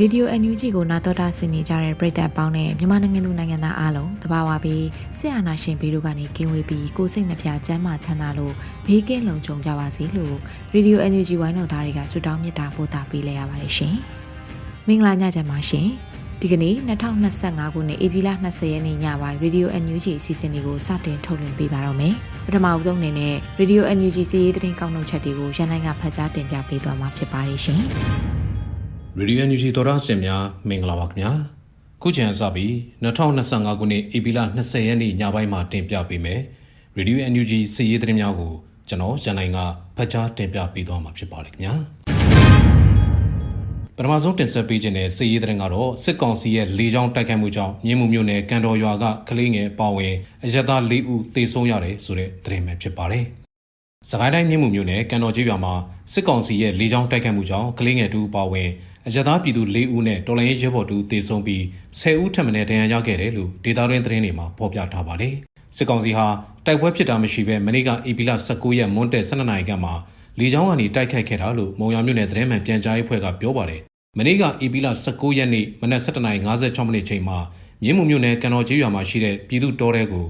ရေဒီယို NUG ကိုနာတော်တာဆင်နေကြတဲ့ပရိသတ်ပေါင်းနဲ့မြန်မာနိုင်ငံသူနိုင်ငံသားအားလုံးတဘာဝပြီးဆရာနာရှင်ပြီးတို့ကနေကင်းဝေးပြီးကိုယ်စိတ်နှပြချမ်းမာချမ်းသာလို့ဘေးကင်းလုံခြုံကြပါစေလို့ရေဒီယို NUG ဝိုင်းတော်သားတွေကဆုတောင်းမေတ္တာပို့သပေးလိုက်ရပါတယ်ရှင်။မင်္ဂလာညချမ်းပါရှင်။ဒီကနေ့2025ခုနှစ်ဧပြီလ20ရက်နေ့ညပိုင်း Radio NUG အစီအစဉ်လေးကိုစတင်ထုတ်လွှင့်ပေးပါတော့မယ်။ ပထမအဆုံးအနေနဲ့ Radio NUG စီးရီးသတင်းကောက်နှုတ်ချက်တွေကိုရန်နိုင်ကဖတ်ကြားတင်ပြပေးသွားမှာဖြစ်ပါတယ်ရှင်။ရေဒီယို NUG သောတာရှင်များမင်္ဂလာပါခင်ဗျာခုချိန်အစပြီး2025ခုနှစ်ဧပြီလ20ရက်နေ့ညပိုင်းမှာတင်ပြပေးမယ်ရေဒီယို NUG စီးရီးသတင်းများကိုကျွန်တော်ရန်နိုင်ကဖတ်ကြားတင်ပြပေးသွားမှာဖြစ်ပါတယ်ခင်ဗျာ ပထမဆုံးတင်ဆက်ပေးခြင်းတဲ့စီးရီးသတင်းကတော့စစ်ကောင်စီရဲ့လေကြောင်းတိုက်ခိုက်မှုကြောင့်မြင်းမှုမြို့နယ်ကန်တော်ရွာကကလေးငယ်ပါဝင်အရက်သား၄ဦးသေဆုံးရတယ်ဆိုတဲ့သတင်းပဲဖြစ်ပါတယ်စကိုင်းတိုင်းမြင်းမှုမြို့နယ်ကန်တော်ကြီးရွာမှာစစ်ကောင်စီရဲ့လေကြောင်းတိုက်ခိုက်မှုကြောင့်ကလေးငယ်တူပါဝင်အရသာပြည်သူ၄ဦးနဲ့တော်လိုင်းရဲဘော်တူတေဆုံးပြီး10ဦးထပ်မံဒဏ်ရာရခဲ့တယ်လို့ဒေတာရင်းသတင်းတွေမှာဖော်ပြထားပါတယ်။စစ်ကောင်စီဟာတိုက်ပွဲဖြစ်တာမရှိဘဲမနေ့ကဧပြီလ19ရက်မွန်းတဲ့12နာရီခန့်မှာ လေကြောင်းကနေတိုက်ခိုက်ခဲ့တာလို့မုံရမြို့နယ်သတင်းမှန်ပြန်ကြားရေးဖွဲ့ကပြောပါတယ်။မနေ့ကဧပြီလ19ရက်နေ့မနက်7:56မိနစ်ချိန်မှာမြင်းမှုမြို့နယ်ကန်တော်ကျေးရွာမှာရှိတဲ့ပြည်သူတော်တဲကို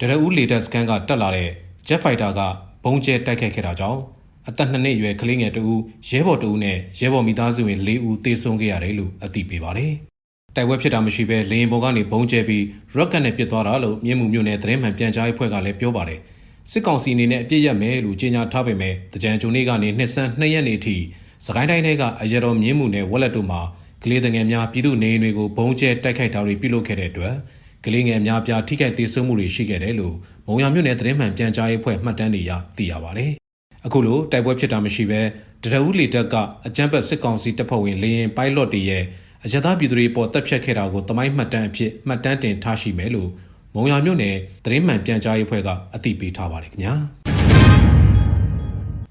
ဒရဦးလေတပ်စခန်းကတက်လာတဲ့ Jet Fighter ကဘုံကျဲတိုက်ခိုက်ခဲ့တာကြောင့်အသက်2နှစ်အရွယ်ကလေးငယ်တဦးရဲဘော်တဦးနဲ့ရဲဘော်မိသားစုဝင်4ဦးသေဆုံးခဲ့ရတယ်လို့အသိပေးပါတယ်။တိုက်ပွဲဖြစ်တာမရှိဘဲလေရင်ပေါ်ကနေဘုံကျဲပြီးရော့ကတ်နဲ့ပစ်သွားတာလို့မြင်းမှုမြို့နယ်သတင်းမှန်ပြန်ကြားရေးဖွဲ့ကလည်းပြောပါတယ်။ စစ်ကောင်စီအနေနဲ့အပြစ်ရမယ်လို့ကြေညာထားပေမဲ့တကြံဂျုံနေ့ကနေနှစ်ဆန်း2ရက်နေ့အထိစကိုင်းတိုင်းထဲကအရတော်မြင်းမှုနယ်ဝက်လက်တို့မှာကလေးငယ်များပြည်သူနေအိမ်တွေကိုဘုံကျဲတိုက်ခိုက်တာတွေပြုလုပ်ခဲ့တဲ့အတွက်ကလေးငယ်များပြားထိခိုက်သေးဆုံးမှုတွေရှိခဲ့တယ်လို့မုံရမြို့နယ်သတင်းမှန်ပြန်ကြားရေးဖွဲ့မှတ်တမ်းတွေရသိရပါတယ်။အခုလိုတိုက်ပွဲဖြစ်တာမရှိဘဲတရဦးလေတက်ကအကြမ်းဖက်စစ်ကောင်စီတပ်ဖွဲ့ဝင်လေရင်ပိုင်လော့တွေရဲ့အရသာပြည်သူတွေပေါ်တပ်ဖြတ်ခဲ့တာကိုတမိုင်းမှတ်တမ်းအဖြစ်မှတ်တမ်းတင်ထားရှိမယ်လို့ မုံရမြို့နယ်သတင်းမှန်ပြန်ကြားရေးဖွဲ့ကအသိပေးထားပါတယ်ခင်ဗျာ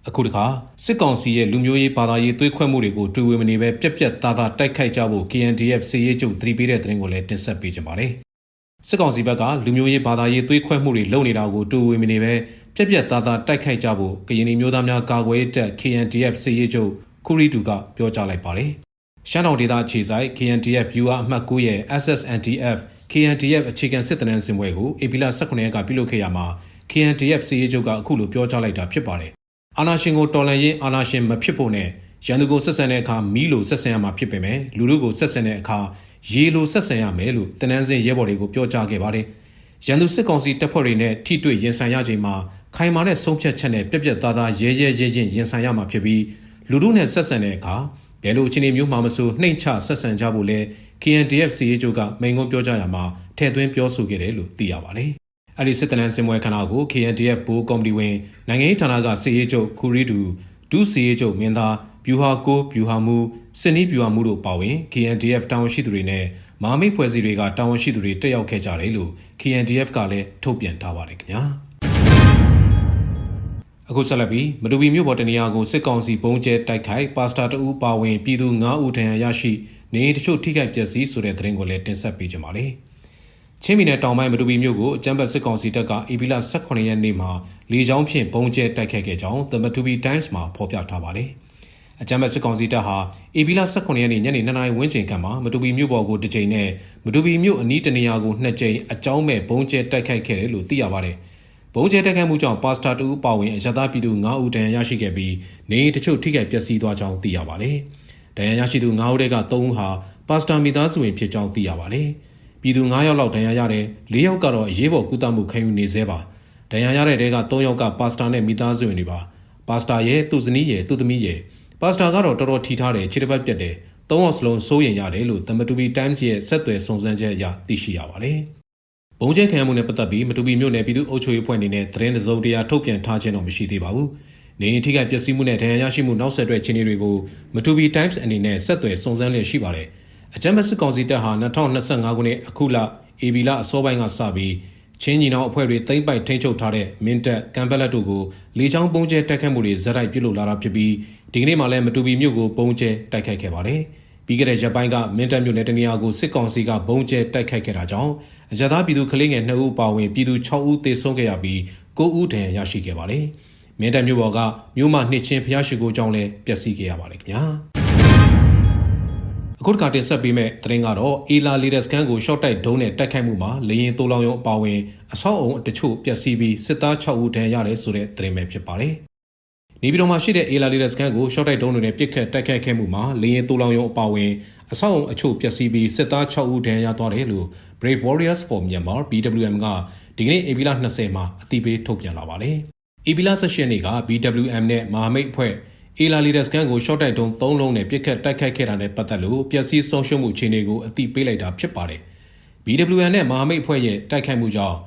အခုတခါစစ်ကောင်စီရဲ့လူမျိုးရေးဘာသာရေးသွေးခွဲမှုတွေကိုတူဝေမနေပဲပြက်ပြက်သားသားတိုက်ခိုက်ကြဖို့ KNDF စီရေးချုပ်သတိပေးတဲ့သတင်းကိုလည်းတင်ဆက်ပေးကြပါမယ်စစ်ကောင်စီဘက်ကလူမျိုးရေးဘာသာရေးသွေးခွဲမှုတွေလုပ်နေတာကိုတူဝေမနေပဲပြက်ပြက်သားသားတိုက်ခိုက်ကြဖို့ကရင်မျိုးသားများကာကွယ်ရေးတပ် KNDF စစ်ရေးချုပ်ခူရီတူကပြောကြားလိုက်ပါတယ်။ရှမ်းတောင်ဒေသခြေဆိုင် KNDF Viewer အမှတ်9ရဲ့ SSNDF KNDF အခြေခံစစ်တနန်းစင်ပွဲကိုဧပြီလ18ရက်ကပြုလုပ်ခဲ့ရမှာ KNDF စစ်ရေးချုပ်ကအခုလိုပြောကြားလိုက်တာဖြစ်ပါတယ်။အာနာရှင်ကိုတော်လှန်ရေးအာနာရှင်မဖြစ်ဖို့နဲ့ရန်သူကိုဆက်ဆံတဲ့အခါမီးလိုဆက်ဆံရမှာဖြစ်ပေမဲ့လူလူကိုဆက်ဆံတဲ့အခါရေလိုဆက်ဆံရမယ်လို့တနန်းစင်ရဲဘော်တွေကိုပြောကြားခဲ့ပါတယ်။ရန်သူစစ်ကောင်စီတပ်ဖွဲ့တွေနဲ့ထိတွေ့ရင်ဆိုင်ရချိန်မှာခိုင်မာတဲ့ဆုံးဖြတ်ချက်နဲ့ပြက်ပြက်သားသားရဲရဲရဲချင်းရင်ဆိုင်ရမှာဖြစ်ပြီးလူလူနဲ့ဆက်ဆံတဲ့အခါဘယ်လိုအခြေအနေမျိုးမှမဆိုနှိမ်ချဆက်ဆံကြဖို့လဲ KNDF စီရေးချုပ်ကမိန်ကုန်းပြောကြားရမှာထည့်သွင်းပြောဆိုခဲ့တယ်လို့သိရပါတယ်။အဲဒီစစ်တနန်းစင်ပွဲခဏကို KNDF ဘိုးကော်မတီဝင်နိုင်ငံရေးဌာနကစီရေးချုပ်ခူရီတူဒုစီရေးချုပ်မင်းသားဗျူဟာကိုဗျူဟာမူစစ်နီးဗျူဟာမူတို့ပါဝင် KNDF တာဝန်ရှိသူတွေနဲ့မာမိတ်ဖွဲ့စည်းတွေကတာဝန်ရှိသူတွေတက်ရောက်ခဲ့ကြတယ်လို့ KNDF ကလည်းထုတ်ပြန်ထားပါတယ်ခင်ဗျာ။အခုဆက်လက်ပြီးမတူပီမြို့ပေါ်တနေရာကိုစစ်ကောင်စီဘုံကျဲတိုက်ခိုက်ပါစတာတဦးပါဝင်ပြည်သူ9ဦးထံရရှိ နေတချို့ထိခိုက်ပျက်စီးဆိုတဲ့သတင်းကိုလည်းတင်ဆက်ပေးကြပါမယ်။ချင်းပြည်နယ်တောင်ပိုင်းမတူပီမြို့ကိုအကြမ်းဖက်စစ်ကောင်စီတပ်ကဧပြီလ18ရက်နေ့မှာလေကြောင်းဖြင့်ဘုံကျဲတိုက်ခိုက်ခဲ့ကြောင်း The Matupi Times မှာဖော်ပြထားပါတယ်။အကြမ်းဖက်စစ်ကောင်စီတပ်ဟာဧပြီလ18ရက်နေ့ညနေ9နာရီဝန်းကျင်ခန့်မှာမတူပီမြို့ပေါ်ကိုတစ်ကြိမ်နဲ့မတူပီမြို့အနီးတနေရာကိုနှစ်ကြိမ်အကြောင်းမဲ့ဘုံကျဲတိုက်ခိုက်ခဲ့တယ်လို့သိရပါတယ်။ဘုံကျဲတက်ခတ်မှုကြောင့်ပါစတာတူပါဝင်အရသာပြည်သူ9ဦးတန်ရရှိခဲ့ပြီးနေအိမ်တချို့ထိခိုက်ပျက်စီးသွားကြောင်းသိရပါတယ်။ ဒဏ်ရာရရှိသူ9ဦးထဲက3ဦးဟာပါစတာမိသားစုဝင်ဖြစ်ကြောင်းသိရပါတယ်။ပြည်သူ9ယောက်လောက်ဒဏ်ရာရတယ်၄ယောက်ကတော့အရေးပေါ်ကုသမှုခံယူနေသေးပါ။ဒဏ်ရာရတဲ့တဲက3ယောက်ကပါစတာနဲ့မိသားစုဝင်တွေပါ။ပါစတာရဲ့သူ့ဇနီးရဲ့သူ့သမီးရဲ့ပါစတာကတော့တော်တော်ထီထားတယ်ခြေတစ်ပတ်ပြတ်တယ်။သုံးယောက်စလုံးစိုးရင်ရတယ်လို့ The Matubi Times ရဲ့ဆက်သွယ်စုံစမ်းချက်အရသိရှိရပါတယ်။ဘုံကျဲခံရမှုနဲ့ပတ်သက်ပြီးမတူပီမြို့နယ်ပြည်သူ့အုပ်ချုပ်ရေးအဖွဲ့အနေနဲ့သတင်းတစုံတရာထုတ်ပြန်ထားခြင်းတော့မရှိသေးပါဘူး။ နေအိမ်ထိခိုက်ပျက်စီးမှုနဲ့ဒဏ်ရာရရှိမှုနောက်ဆက်တွဲအခြေအနေတွေကိုမတူပီ Times အနေနဲ့ဆက်သွယ်စုံစမ်းလျက်ရှိပါတယ်။အကြမ်းဖက်စစ်ကောင်စီတပ်ဟာ2025ခုနှစ်အခုလ AB လအစောပိုင်းကစပြီးချင်းညီနောင်အဖွဲ့တွေသိမ့်ပိုက်ထိန်းချုပ်ထားတဲ့မင်းတပ်ကံပက်လက်တို့ကိုလေချောင်းပုံကျဲတိုက်ခတ်မှုတွေဇက်တိုက်ပြုလုပ်လာတာဖြစ်ပြီးဒီကနေ့မှလည်းမတူပီမြို့ကိုပုံကျဲတိုက်ခိုက်ခဲ့ပါတယ်။ပြီးခဲ့တဲ့ရက်ပိုင်းကမင်းတပ်မြို့နယ်တနေရာကိုစစ်ကောင်စီကပုံကျဲတိုက်ခိုက်ခဲ့တာကြောင့်အကြသားပြည်သူကလေးငယ်2ဦးပါဝင်ပြည်သူ6ဦးသေဆုံးခဲ့ရပြီး9ဦးဒဏ်ရာရရှိခဲ့ပါတယ်။ မင်းတပ်မြို့ပေါ်ကမြို့မနှစ်ချင်းဖျားရှိခိုးကြောင်းလည်းပျက်စီးခဲ့ရပါတယ်ခင်ဗျာ။အခုတခါတင်ဆက်ပေးမဲ့သတင်းကတော့အေလာလီဒက်စကန်ကိုရှော့တိုက်ဒုံးနဲ့တိုက်ခိုက်မှုမှာလေရင်တိုးလောင်ရုံအပါဝင်အဆောက်အုံတချို့ပျက်စီးပြီးစစ်သား6ဦးဒဏ်ရာရတယ်ဆိုတဲ့သတင်းပဲဖြစ်ပါတယ်။နေပြည်တော်မှာရှိတဲ့အေလာလီဒက်စကန်ကိုရှော့တိုက်ဒုံးတွေနဲ့ပစ်ခတ်တိုက်ခိုက်ခဲ့မှုမှာလေရင်တိုးလောင်ရုံအပါဝင်အဆောက်အုံအချို့ပျက်စီးပြီးစစ်သား6ဦးဒဏ်ရာရသွားတယ်လို့ Brave Warriors for Myanmar BWM ကဒီကနေ့ဧပြီလ20မှာအသိပေးထုတ်ပြန်လာပါတယ်။ ဧပြီလ18ရက်နေ့က BWM နဲ့မဟာမိတ်အဖွဲ့အေလာလီဒက်စကန်ကို short တိုက်တုံး3လုံးနဲ့ပြစ်ခတ်တိုက်ခိုက်ခဲ့တာနဲ့ပတ်သက်လို့ပျက်စီးဆုံးရှုံးမှုအခြေအနေကိုအသိပေးလိုက်တာဖြစ်ပါတယ်။ BWM နဲ့မဟာမိတ်အဖွဲ့ရဲ့တိုက်ခိုက်မှုကြောင့်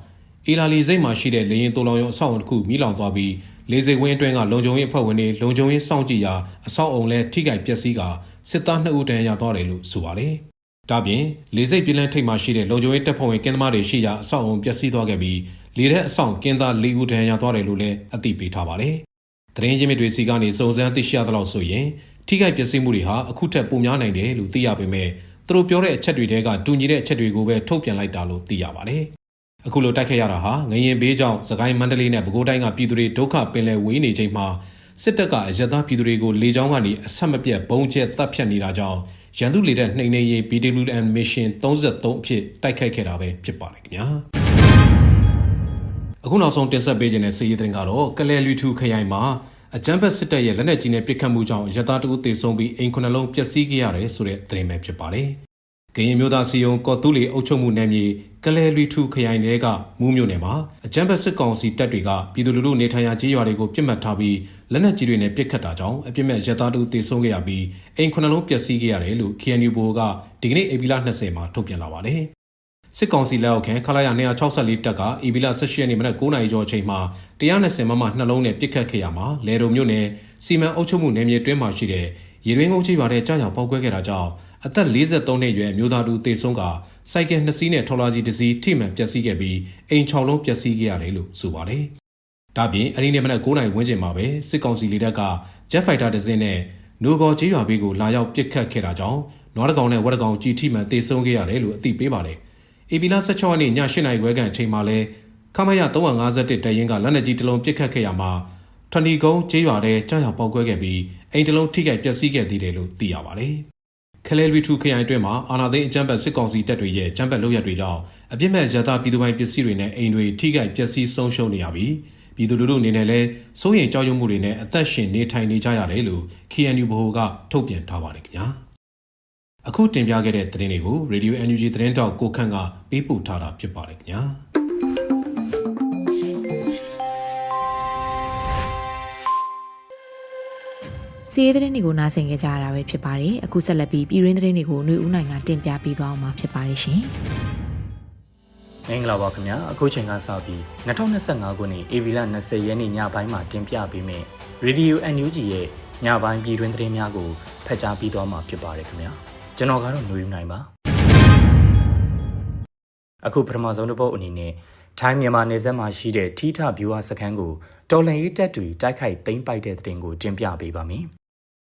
အေလာလီစိတ်မှာရှိတဲ့လေရင်တိုးလောင်ရုံအဆောက်အုံတစ်ခုမိလောင်သွားပြီးလေစိတ်ဝင်းအတွင်းကလုံခြုံရေးအဖွဲ့ဝင်တွေလုံခြုံရေးစောင့်ကြည့်ရာအဆောက်အုံလည်းထိခိုက်ပျက်စီးကစစ်သား2ဦးတန်းရသွားတယ်လို့ဆိုပါတယ်။ဒါပြင်လေစိတ်ပြည်လန်းထိပ်မှာရှိတဲ့လုံခြုံရေးတပ်ဖွဲ့ဝင်ကင်းသမားတွေရှိရာအဆောက်အုံပျက်စီးသွားခဲ့ပြီး လေတဲ့အဆောင်ကင်းသား၄ဦးတန်းရသွားတယ်လို့လည်းအသိပေးထားပါတယ်။သတင်းရင်းမြစ်တွေစီကနေစုံစမ်းသိရှိရသလောက်ဆိုရင်ထိခိုက်ပျက်စီးမှုတွေဟာအခုထက်ပိုများနိုင်တယ်လို့သိရပေမဲ့သူတို့ပြောတဲ့အချက်တွေတဲကတူညီတဲ့အချက်တွေကိုပဲထုတ်ပြန်လိုက်တာလို့သိရပါတယ်။အခုလိုတိုက်ခိုက်ရတာဟာငရင်ဘေးကြောင့်စကိုင်းမန္တလေးနဲ့ပဲခူးတိုင်းကပြည်သူတွေဒုက္ခပင်လယ်ဝေးနေချိန်မှာစစ်တပ်ကအရသာပြည်သူတွေကိုလေကြောင်းကနေအဆက်မပြတ်ဘုံကျဲတပ်ဖြတ်နေတာကြောင့်ရန်သူလေတဲ့နှိမ်နှင်းရေး BWM mission 33အဖြစ်တိုက်ခိုက်ခဲ့တာပဲဖြစ်ပါတယ်ခင်ဗျာ အခုနောက်ဆုံးတင်ဆက်ပေးခြင်းတဲ့စီးရီးသတင်းကတော့ကလဲလူထူခရိုင်မှာအကြမ်းဖက်စစ်တပ်ရဲ့လက်နက်ကြီးနဲ့ပစ်ခတ်မှုကြောင့်ရတာတူသေဆုံးပြီးအိမ်ခုနှလုံးပျက်စီးခဲ့ရတယ်ဆိုတဲ့သတင်းပဲဖြစ်ပါတယ်ကရင်မျိုးသားစီယုံကော်တူးလီအုပ်ချုပ်မှုနယ်မြေကလဲလူထူခရိုင်တွေကမူးမြို့နယ်မှာအကြမ်းဖက်စစ်ကောင်စီတပ်တွေကပြည်သူလူထုနေထိုင်ရာကြေးရွာတွေကိုပြစ်မှတ်ထားပြီးလက်နက်ကြီးတွေနဲ့ပစ်ခတ်တာကြောင့်အပြစ်မဲ့ရတာတူသေဆုံးခဲ့ရပြီးအိမ်ခုနှလုံးပျက်စီးခဲ့ရတယ်လို့ KNU ဘိုကဒီကနေ့ဧပြီလ20မှာထုတ်ပြန်လာပါတယ် စစ်ကောင်စီလက်အောက်ခံခလာရ264တပ်ကဧပြီလ18ရက်နေ့မနက်9:00နာရီကျော်အချိန်မှာ120မမနှလုံးနဲ့ပစ်ခတ်ခဲ့ရမှာလေတုံမြို့နယ်စီမံအုပ်ချုပ်မှုနယ်မြေတွင်းမှာရှိတဲ့ရေရင်းကုန်းကြီးပါတဲ့ကြားကြောင်ပေါက်ကွဲခဲ့တာကြောင့်အသက်53နှစ်အရွယ်မျိုးသားတူသေဆုံးကစိုက်ကယ်နှစ်စီးနဲ့ထော်လာကြီးတစ်စီးထိမှန်ပျက်စီးခဲ့ပြီးအိမ်6လုံးပျက်စီးခဲ့ရတယ်လို့ဆိုပါတယ်။ဒါပြင်အဲ့ဒီနေ့မနက်9:00နာရီဝန်းကျင်မှာပဲစစ်ကောင်စီလေတပ်က Jet Fighter တစ်စင်းနဲ့နိုဂေါ်ကြီးရွာဘေးကိုလာရောက်ပစ်ခတ်ခဲ့တာကြောင့်နွားတကောင်နဲ့ဝက်တကောင်ကြီးထိမှန်သေဆုံးခဲ့ရတယ်လို့အသိပေးပါတယ်။ AB လ16ရက်နေ့ည8:00နာရီခွဲခန့်အချိန်မှာလဲခမရ351တရင်ကလက်နက်ကြီးတစ်လုံးပစ်ခတ်ခဲ့ရမှာထဏီကုန်းကျေးရွာထဲကြားရောက်ပေါက်ကွဲခဲ့ပြီးအိမ်တစ်လုံးထိခိုက်ပျက်စီးခဲ့သေးတယ်လို့သိရပါတယ်။ခလဲရီထူခရိုင်အတွင်းမှာအာနာသိန်းအကြမ်းဖက်စစ်ကောင်စီတပ်တွေရဲ့အကြမ်းဖက်လုပ်ရတွေကြောင့်အပြစ်မဲ့ရတာပြည်သူပိုင်ပစ္စည်းတွေနဲ့အိမ်တွေထိခိုက်ပျက်စီးဆုံးရှုံးနေရပြီးပြည်သူလူထုအနေနဲ့လည်းစိုးရိမ်ကြောက်ရွံ့မှုတွေနဲ့အသက်ရှင်နေထိုင်နေကြရတယ်လို့ KNU ဘဟုကထုတ်ပြန်ထားပါတယ်ခင်ဗျာ။ အခုတင်ပြခဲ့တဲ့သတင်းတွေကို Radio NUG သတင်းတောက်ကိုခန့်ကပေးပို့ထားတာဖြစ်ပါတယ်ခင်ဗျာ။စီးရဲသတင်းတွေကိုနားဆင်ကြကြရတာပဲဖြစ်ပါတယ်အခုဆက်လက်ပြီးပြည်ရင်းသတင်းတွေကိုຫນွေဦးနိုင်ကတင်ပြပေးသွားအောင်မှာဖြစ်ပါတယ်ရှင်မင်္ဂလာပါခင်ဗျာအခုချိန်ကစပြီး2025ခုနှစ်ဧပြီလ20ရက်နေ့ညပိုင်းမှာတင်ပြပေးမယ့် Radio NUG ရဲ့ညပိုင်းပြည်တွင်းသတင်းများကိုဖတ်ကြားပေးသွားမှာဖြစ်ပါတယ်ခင်ဗျာ ကျွန်တော်ကတော့ຫນွေဦးနိုင်ပါအခုပထမဆုံးတစ်ပုတ်အနေနဲ့ထိုင်းမြန်မာနယ်စပ်မှာရှိတဲ့ထီထဗျူဟာစခန်းကိုတော်လန်ရေးတပ်တွေတိုက်ခိုက်သိမ်းပိုက်တဲ့တဲ့တင်ကိုတင်ပြပေးပါမယ်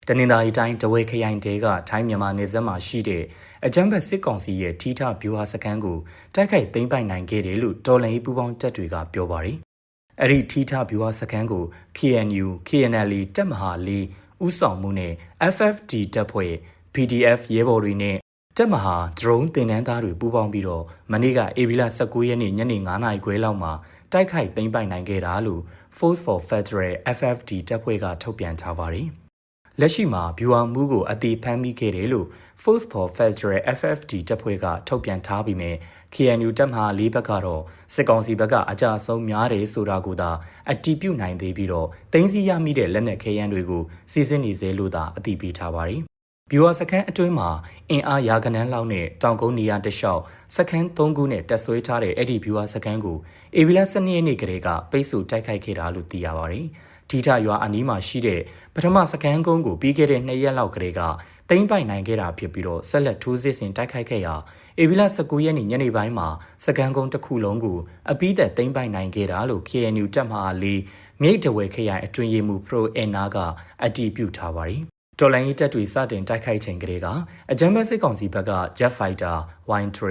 တနင်္သာရီတိုင်းတဝဲခရိုင်တဲကထိုင်းမြန်မာနယ်စပ်မှာရှိတဲ့အကြမ်းဖက်စစ်ကောင်စီရဲ့ထီထဗျူဟာစခန်းကိုတိုက်ခိုက်သိမ်းပိုက်နိုင်ခဲ့တယ်လို့တော်လှန်ရေးပူးပေါင်းတပ်တွေကပြောပါတယ်။အဲ့ဒီထီထဗျူဟာစခန်းကို KNU, KNL တပ်မဟာလေးဥဆောင်မှုနဲ့ FFT တပ်ဖွဲ့ PDF ရဲဘော်တွေနဲ့တက်မဟာ drone တင်နန်းသားတွေပူးပေါင်းပြီးတော့မနေ့ကအေဗီလာ19ရက်နေ့ညနေ9:00နာရီခွဲလောက်မှာတိုက်ခိုက်သိမ်းပိုက်နိုင်ခဲ့တာလို့ Force for Federal FFD တပ်ဖွဲ့ကထုတ်ပြန်ထားပါတယ်။လက်ရှိမှာ viewer မှုကိုအသေးဖမ်းမိခဲ့တယ်လို့ Force for Federal FFD တပ်ဖွဲ့ကထုတ်ပြန်ထားပြီးမြဲ KNU တပ်မဟာ၄ဘက်ကတော့စစ်ကောင်စီဘက်ကအကြအဆုံးများတယ်ဆိုတာကိုသာအတည်ပြုနိုင်သေးပြီးတော့တင်းစီရမိတဲ့လက်နက်ခဲယမ်းတွေကိုစီစဉ်နေစေလို့သာအတည်ပြုထားပါတယ်။ ဘီဝါစခန်းအတွင်းမှာအင်အားရာကနန်းလောက်နဲ့တောင်ကုန်းနေရာတလျှောက်စခန်း၃ခုနဲ့တက်ဆွဲထားတဲ့အဲ့ဒီဘီဝါစခန်းကိုအေဗီလာ၁၂ရက်နေ့ကလေးကပိတ်ဆို့တိုက်ခိုက်ခဲ့တာလို့သိရပါတယ်။ထိထရွာအနီးမှာရှိတဲ့ပထမစခန်းကုန်းကိုပြီးခဲ့တဲ့၂ရက်လောက်ကလေးကသိမ်းပိုက်နိုင်ခဲ့တာဖြစ်ပြီးတော့ဆက်လက်ထိုးစစ်ဆင်တိုက်ခိုက်ခဲ့ရာအေဗီလာ19ရက်နေ့ညနေပိုင်းမှာစကန်ကုန်းတစ်ခုလုံးကိုအပိသက်သိမ်းပိုက်နိုင်ခဲ့တာလို့ KNU တပ်မဟာလေးမြိတ်တဝဲခရိုင်အတွင်ရေးမှူး Pro Enna ကအတည်ပြုထားပါတယ်။ တော်လိုင်းရေးတပ်တွေစတင်တိုက်ခိုက်ချိန်ကလေးကအကြမ်းဖက်စစ်ကောင်စီဘက်က Jet Fighter, Y3,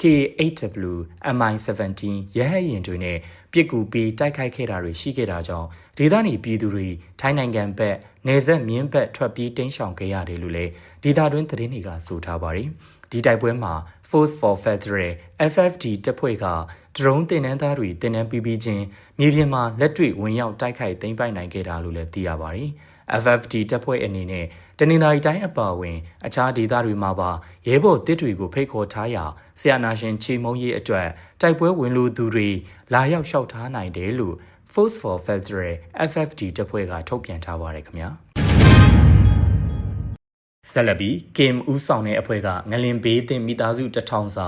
K8W, MI17 ရဟတ်ယာဉ်တွေနဲ့ပြစ်ကူပြီးတိုက်ခိုက်ခဲ့တာတွေရှိခဲ့တာကြောင့်ဒေသနေပြည်သူတွေထိုင်းနိုင်ငံဘက်နေဆက်မြင်းဘက်ထွက်ပြေးတင်းရှောင်ခဲ့ရတယ်လို့လည်းဒေသတွင်းသတင်းတွေကဆိုထားပါတယ်။ဒီတိုက်ပွဲမှာ Force for Federal FFD တပ်ဖွဲ့က drone တင်နန်းသားတွေတင်နန်းပြီးပြီးချင်းမြေပြင်မှာလက်တွေ့ဝင်ရောက်တိုက်ခိုက်သိမ်းပိုက်နိုင်ခဲ့တာလို့လည်းသိရပါတယ်။ FFD တပ်ဖွဲ့အနေနဲ့တနင်္သာရီတိုင်းအပါအဝင် အခြားဒေသတွေမှာပါရဲဘော်တစ်တွေကိုဖိတ်ခေါ်ထားရာဆရာနာရှင်ချေမုံရေးအတွက်တိုက်ပွဲဝင်လူသူတွေလာရောက်လျှောက်ထားနိုင်တယ်လို့ Force for Federal FFD တပ်ဖွဲ့ကထုတ်ပြန်ထားပါတယ်ခင်ဗျာဆက်လက်ပြီး Kim ဦးဆောင်တဲ့အဖွဲ့ကငလင်ဘေးသင့်မိသားစုတထောင်စာ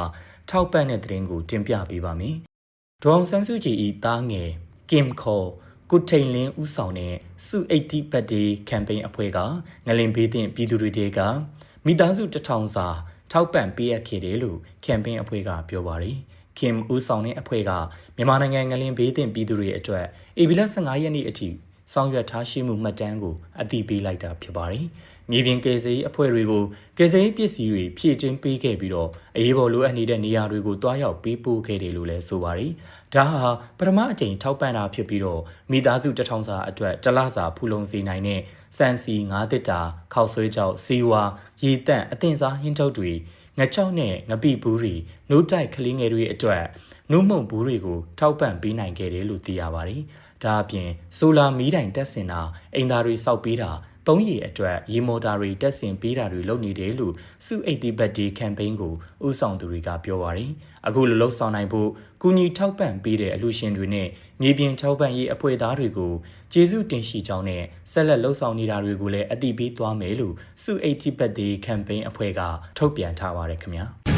ထောက်ပံ့တဲ့တဲ့ရင်ကိုတင်ပြပေးပါမယ်။ဒေါအောင်ဆန်းစုကြည်ဤသားငယ် Kim ခေါ် ကိုထိန်လင်းဦးဆောင်တဲ့စု80 birthday campaign အဖွဲ့ကငလင်ဘေးသင့်ပြည်သူတွေတဲကမိသားစုတထောင်စာထောက်ပံ့ပေးအပ်ခဲ့တယ်လို့ campaign အဖွဲ့ကပြောပါတယ်။ Kim ဦးဆောင်တဲ့အဖွဲ့ကမြန်မာနိုင်ငံငလင်ဘေးသင့်ပြည်သူတွေအတွက်ဧပြီလ15ရက်နေ့အထိဆောင်ရွက်ထားရှိမှုမှတ်တမ်းကိုအတည်ပြုလိုက်တာဖြစ်ပါတယ်။ မြေပြင်ကယ်ဆယ်ရေးအဖွဲ့တွေကိုကယ်ဆယ်ရေးပစ္စည်းတွေဖြည့်တင်းပေးခဲ့ပြီးတော့အရေးပေါ်လိုအပ်နေတဲ့နေရာတွေကိုတွားရောက်ပေးပို့ခဲ့တယ်လို့လည်းဆိုပါတယ်။ဒါဟာပထမအကြိမ်ထောက်ပံ့တာဖြစ်ပြီးတော့မိသားစုတထောင်စာအတွက်တလစာဖူလုံစီနိုင်တဲ့စံစီငါးတစ်တာခောက်ဆွဲကြောက်စီဝါရေတန့်အသင်စားဟင်းထုတ်တွေငချောက်နဲ့ငပိဘူးတွေနိုးတိုက်ကလေးငယ်တွေအတွက်နှုတ်မုံဘူးတွေကိုထောက်ပံ့ပေးနိုင်ခဲ့တယ်လို့သိရပါတယ်။ဒါအပြင်ဆိုလာမီးတိုင်တက်စင်တာအိမ်သားတွေစောက်ပေးတာ သုံးရည်အတွက်ရေမော်တာတွေတက်ဆင်ပေးတာတွေလုပ်နေတယ်လို့စု80ဘတ်ဒီကမ်ပိန်းကိုဥဆောင်သူတွေကပြောပါတယ်။အခုလိုလှုပ်ဆောင်နိုင်ဖို့ကူညီထောက်ပံ့ပေးတဲ့အလူရှင်တွေနဲ့မြေပြင်ထောက်ပံ့ရေးအဖွဲ့သားတွေကိုကျေးဇူးတင်ရှိကြောင်းနဲ့ဆက်လက်လှုပ်ဆောင်နေတာတွေကိုလည်းအတိပေးသွားမယ်လို့စု80ဘတ်ဒီကမ်ပိန်းအဖွဲ့ကထုတ်ပြန်ထားပါတယ်ခင်ဗျာ။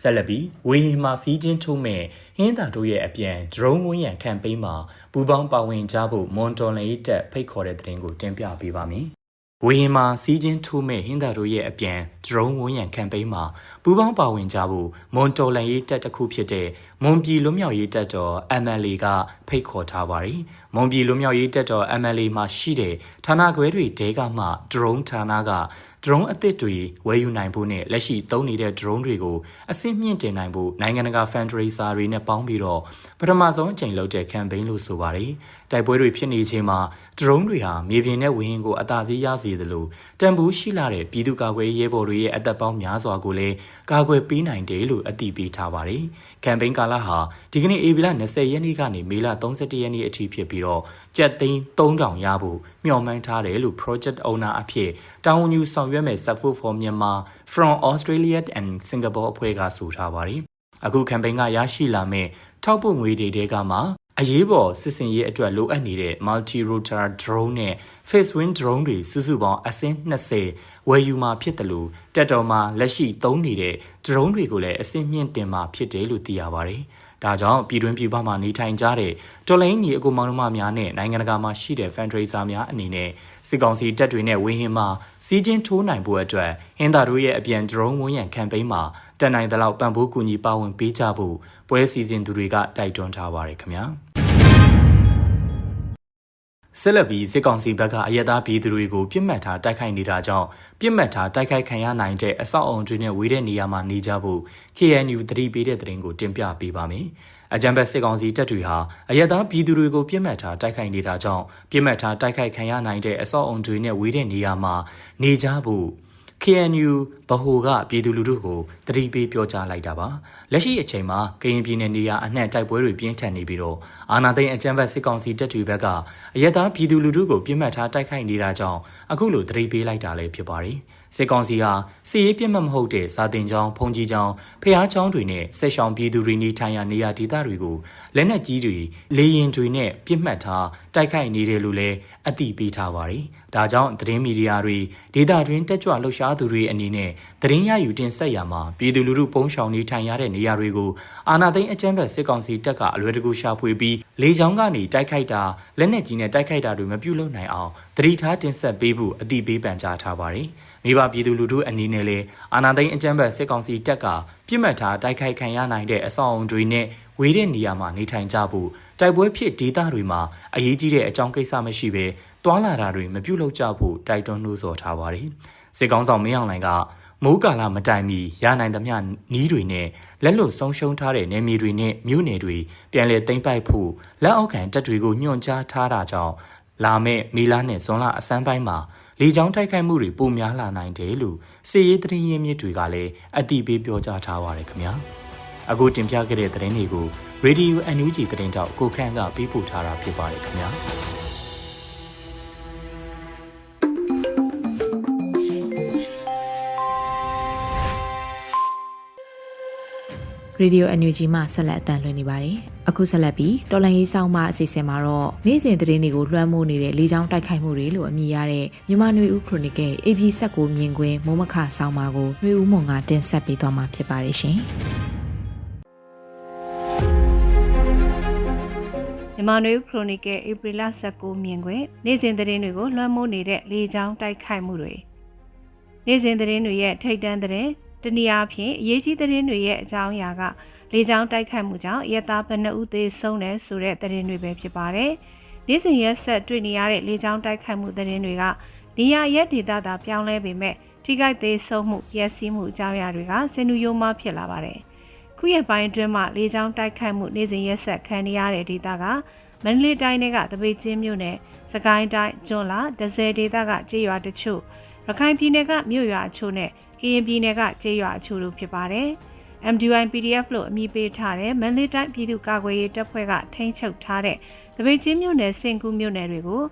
ဆက်လက်ပြီးဝေဟင်မှာစီးချင်းထိုးမဲ့ဟင်းသာတို့ရဲ့အပြန် drone ဝန်းရံ campaign မှာပူပေါင်းပါဝင်ကြဖို့မွန်တော်လန်ရေးတက်ဖိတ်ခေါ်တဲ့တဲ့ရင်ကိုတင်ပြပေးပါမယ်။ဝေဟင်မှာစီးချင်းထိုးမဲ့ဟင်းသာတို့ရဲ့အပြန် drone ဝန်းရံ campaign မှာပူပေါင်းပါဝင်ကြဖို့မွန်တော်လန်ရေးတက်တစ်ခုဖြစ်တဲ့မွန်ပြည်လွတ်မြောက်ရေးတက်တော် MLA ကဖိတ်ခေါ်ထားပါတယ်။မွန်ပြည်လွတ်မြောက်ရေးတက်တော် MLA မှာရှိတဲ့ဌာနခွဲတွေတဲကမှ drone ဌာနက drone အသစ်တွေဝယ်ယူနိုင်ဖို့နဲ့လက်ရှိသုံးနေတဲ့ drone တွေကိုအဆင့်မြင့်တင်နိုင်ဖို့နိုင်ငံတကာ fundraiser တွေနဲ့ပေါင်းပြီးတော့ပထမဆုံးအချိန်လုပ်တဲ့ campaign လို့ဆိုပါတယ်။တိုက်ပွဲတွေဖြစ်နေချိန်မှာ drone တွေဟာမြေပြင်နဲ့ဝင်းကိုအသာစီးရစေသလိုတန်ဖိုးရှိလာတဲ့ပြည်သူ့ကာကွယ်ရေးဘော်တွေရဲ့အသက်ပေါင်းများစွာကိုလည်းကာကွယ်ပေးနိုင်တယ်လို့အတည်ပြုထားပါတယ်။ campaign ကာလဟာဒီကနေ့ဧပြီလ20ရက်နေ့ကနေမေလ31ရက်နေ့အထိဖြစ်ပြီးတော့ကြက်သိန်း3000ရဖို့မျှော်မှန်းထားတယ်လို့ project owner အဖြစ်တာဝန်ယူဆောင်ရွက်မဲ့ Support for Myanmar from Australia and Singapore အဖွဲ့ကဆိုထားပါတယ်။အခု campaign ကရရှိလာမဲ့ထောက်ပို့ငွေတွေကမှအရေးပေါ်စစ်စင်ရေးအတွက်လိုအပ်နေတဲ့ multi rotor drone နဲ့ face wind drone တွေစုစုပေါင်းအစင်း20ဝယ်ယူမှာဖြစ်တယ်လို့တက်တော်မှာလက်ရှိသုံးနေတဲ့ drone တွေကိုလည်းအစင်းမြင့်တင်မှာဖြစ်တယ်လို့သိရပါတယ်။ ဒါကြောင့်ပြည်တွင်းပြည်ပမှာနေထိုင်ကြတဲ့တော်လိုင်းညီအကူမောင်နှမများနဲ့နိုင်ငံတကာမှာရှိတဲ့ fundraiser များအနေနဲ့စစ်ကောင်စီတပ်တွေနဲ့ဝင်းဟင်းမှာစီးချင်းထိုးနိုင်ဖို့အတွက်ဟင်းသာတို့ရဲ့အပြန် drone ဝန်းရံ campaign မှာတက်နိုင်သလောက်ပံ့ပိုးကူညီပါဝင်ပေးကြဖို့ပွဲစီစဉ်သူတွေကတိုက်တွန်းထားပါတယ်ခင်ဗျာ။ ဆက်လက်ပြီးစစ်ကောင်စီဘက်ကအယက်သားပြည်သူတွေကိုပြစ်မှတ်ထားတိုက်ခိုက်နေတာကြောင့်ပြစ်မှတ်ထားတိုက်ခိုက်ခံရနိုင်တဲ့အဆောက်အုံတွေနဲ့ဝေးတဲ့နေရာမှာနေကြဖို့ KNU သတိပေးတဲ့သတင်းကိုတင်ပြပေးပါမယ်။အကြံဘက်စစ်ကောင်စီတပ်တွေဟာအယက်သားပြည်သူတွေကိုပြစ်မှတ်ထားတိုက်ခိုက်နေတာကြောင့်ပြစ်မှတ်ထားတိုက်ခိုက်ခံရနိုင်တဲ့အဆောက်အုံတွေနဲ့ဝေးတဲ့နေရာမှာနေကြဖို့ KNU ဗဟိုကပြည်သူလူထုကိုတတိပေးပြောကြားလိုက်တာပါလက်ရှိအချိန်မှာကရင်ပြည်နယ်နေရာအနှံ့တိုက်ပွဲတွေပြင်းထန်နေပြီးတော့အာဏာသိမ်းအကြမ်းဖက်စစ်ကောင်စီတပ်တွေဘက်ကအရက်သားပြည်သူလူထုကိုပြစ်မှတ်ထားတိုက်ခိုက်နေတာကြောင့်အခုလိုတတိပေးလိုက်တာလည်းဖြစ်ပါတယ် စစ်ကောင်စီဟာစီရေးပြစ်မှတ်မဟုတ်တဲ့စာတင်ကျောင်းဖုန်ကြီးကျောင်းဖျားကျောင်းတွေနဲ့ဆက်ရှောင်ပြည်သူတွေနေထိုင်ရာနေရာဒေသတွေကိုလက်နက်ကြီးတွေလေရင်တွေနဲ့ပြစ်မှတ်ထားတိုက်ခိုက်နေတယ်လို့လည်းအသိပေးထားပါတယ်။ဒါကြောင့်သတင်းမီဒီယာတွေဒေသတွင်းတက်ကြွလှုပ်ရှားသူတွေအနေနဲ့သတင်းရယူတင်ဆက်ရမှာပြည်သူလူထုပုံရှောင်နေထိုင်ရတဲ့နေရာတွေကိုအာဏာသိမ်းအကြမ်းဖက်စစ်ကောင်စီတပ်ကအလွယ်တကူရှာဖွေပြီးလေကြောင်းကနေတိုက်ခိုက်တာလက်နက်ကြီးနဲ့တိုက်ခိုက်တာတွေမပြုလုပ်နိုင်အောင်တတိထားတင်ဆက်ပေးဖို့အသိပေးပန်ကြားထားပါတယ်။မိဘပြည်သူလူထုအနေနဲ့လည်းအာဏာသိမ်းအကြမ်းဖက်စစ်ကောင်စီတပ်ကပြစ်မှတ်ထားတိုက်ခိုက်ခံရနိုင်တဲ့အဆောက်အုံတွေနဲ့ဝေးတဲ့နေရာမှာနေထိုင်ကြဖို့တိုက်ပွဲဖြစ်ဒေသတွေမှာအရေးကြီးတဲ့အကြောင်းကိစ္စမရှိဘဲတွာလာတာတွေမပြုလုပ်ကြဖို့တိုက်တွန်းနှိုးဆော်ထားပါတယ်။စစ်ကောင်ဆောင်မင်းအောင်လှိုင်ကမိုးကာလမတိုင်မီရနိုင်သမျှနီးတွေနဲ့လက်လွတ်ဆုံးရှုံးထားတဲ့နေမြေတွေနဲ့မြို့နယ်တွေပြန်လည်သိမ်းပိုက်ဖို့လက်အောက်ခံတပ်တွေကိုညွှန်ကြားထားတာကြောင့် လာမယ့်မေလနဲ့ဇွန်လအစမ်းပိုင်းမှာလေကြောင်းတိုက်ခိုက်မှုတွေပိုများလာနိုင်တယ်လို့စစ်ရေးသတင်းရင်းမြစ်တွေကလည်းအတိပေးပြောကြားထားပါတယ်ခင်ဗျာအခုတင်ပြခဲ့တဲ့သတင်းတွေကို Radio NUG သတင်းတောက်ကိုခန့်ကပေးပို့ထားတာဖြစ်ပါတယ်ခင်ဗျာ ရေဒီယို NUG မှဆက်လက်အသံလွှင့်နေပါတယ်။အခုဆက်လက်ပြီးတော်လန်ရေးဆောင်မအစီအစဉ်မှာတော့နေ့စဉ်သတင်းတွေကိုလွှမ်းမိုးနေတဲ့လေကြောင်းတိုက်ခိုက်မှုတွေလို့အမည်ရတဲ့မြန်မာနွေဦးခရိုနီကယ် AP ဆက်ကိုမြင်ကွင်းမိုးမခဆောင်မကိုနွေဦးမွန်ကတင်ဆက်ပေးသွားမှာဖြစ်ပါတယ်ရှင်။မြန်မာနွေခရိုနီကယ်ဧပြီလ19မြင်ကွယ်နေ့စဉ်သတင်းတွေကိုလွှမ်းမိုးနေတဲ့လေကြောင်းတိုက်ခိုက်မှုတွေနေ့စဉ်သတင်းတွေရဲ့ထိတ်တန့်သတင်း တနည်းအားဖြင့်အရေးကြီးသတင်းတွေရဲ့အကြောင်းအရာကလေကြောင်းတိုက်ခိုက်မှုကြောင့်ရဲသားဘဏ္ဍဦးသေးဆုံးတယ်ဆိုတဲ့သတင်းတွေပဲဖြစ်ပါတယ်။နေ့စဉ်ရက်ဆက်တွေ့နေရတဲ့လေကြောင်းတိုက်ခိုက်မှုသတင်းတွေကနေရာရက်ဒေသသာပြောင်းလဲပေမဲ့ထိခိုက်သေးဆုံးမှုပျက်စီးမှုအကြောင်းအရာတွေကစင်နူယိုမာဖြစ်လာပါတယ်။ခုရက်ပိုင်းအတွင်းမှာလေကြောင်းတိုက်ခိုက်မှုနေ့စဉ်ရက်ဆက်ခံနေရတဲ့ဒေသကမန္တလေးတိုင်းကတပိတ်ချင်းမြို့နယ်စကိုင်းတိုင်းကျွန်းလာဒဇယ်ဒေသကကြေးရွာတချို့ရခိုင်ပြည်နယ်ကမြို့ရွာအချို့နဲ့ ကရင်ပြည်နယ်ကကြေးရွာအချို့တို့ဖြစ်ပါတယ်။ MDY PDF လို့အမည်ပေးထားတဲ့မန္တလေးတိုင်းပြည်သူ့ကာကွယ်ရေးတပ်ဖွဲ့ကထိန်းချုပ်ထားတဲ့တပိတ်ချင်းမြို့နယ်စင်ကူးမြို့နယ်တွေကို